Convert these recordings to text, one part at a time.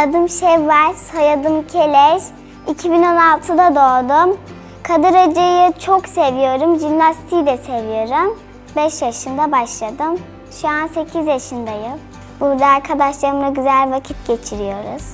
Adım Şevval, soyadım Keleş. 2016'da doğdum. Kadir Hoca'yı çok seviyorum, jimnastiği de seviyorum. 5 yaşında başladım. Şu an 8 yaşındayım. Burada arkadaşlarımla güzel vakit geçiriyoruz.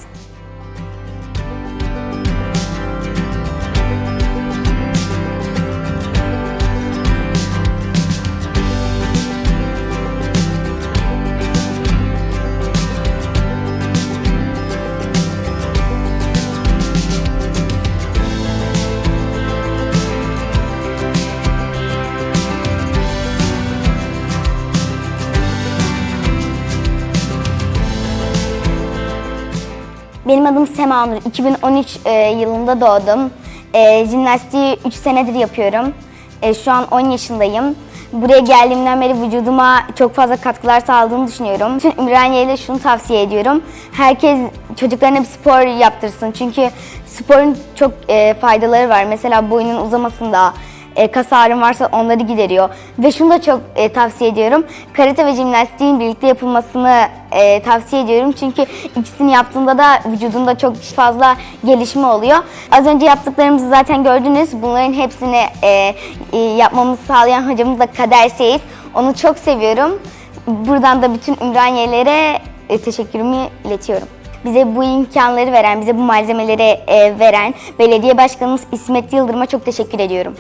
Benim adım Sema Nur. 2013 e, yılında doğdum. E, jimnastiği 3 senedir yapıyorum. E, şu an 10 yaşındayım. Buraya geldiğimden beri vücuduma çok fazla katkılar sağladığını düşünüyorum. Bütün Ümraniye'ye de şunu tavsiye ediyorum. Herkes çocuklarına bir spor yaptırsın. Çünkü sporun çok e, faydaları var. Mesela boyunun uzamasında, e, kas ağrım varsa onları gideriyor. Ve şunu da çok e, tavsiye ediyorum. Karate ve jimnastiğin birlikte yapılmasını e, tavsiye ediyorum. Çünkü ikisini yaptığında da vücudunda çok fazla gelişme oluyor. Az önce yaptıklarımızı zaten gördünüz. Bunların hepsini e, e, yapmamızı sağlayan hocamız da Kader Seyit. Onu çok seviyorum. Buradan da bütün Ümraniyelere e, teşekkürümü iletiyorum. Bize bu imkanları veren, bize bu malzemeleri e, veren belediye başkanımız İsmet Yıldırım'a çok teşekkür ediyorum.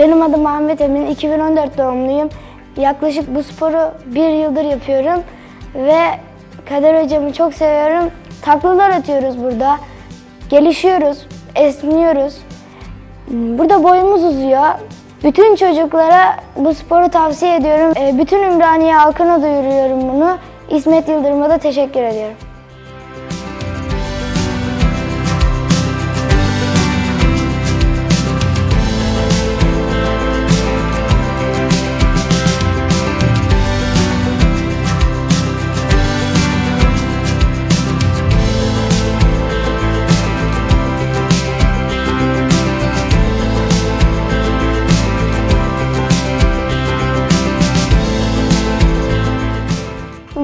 Benim adım Ahmet Emin, 2014 doğumluyum. Yaklaşık bu sporu bir yıldır yapıyorum ve Kader hocamı çok seviyorum. Taklalar atıyoruz burada, gelişiyoruz, esniyoruz. Burada boyumuz uzuyor. Bütün çocuklara bu sporu tavsiye ediyorum. Ee, Bütün Ümraniye halkına duyuruyorum bunu. İsmet Yıldırım'a da teşekkür ediyorum.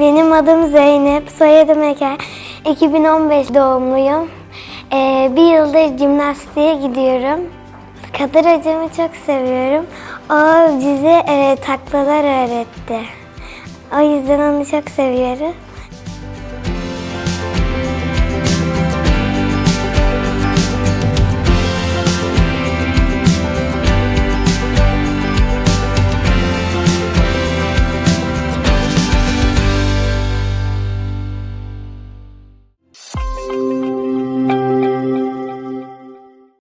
Benim adım Zeynep, soyadım Eker. 2015 doğumluyum. Ee, bir yıldır jimnastiğe gidiyorum. Kadir hocamı çok seviyorum. O bize e, taklalar öğretti. O yüzden onu çok seviyorum.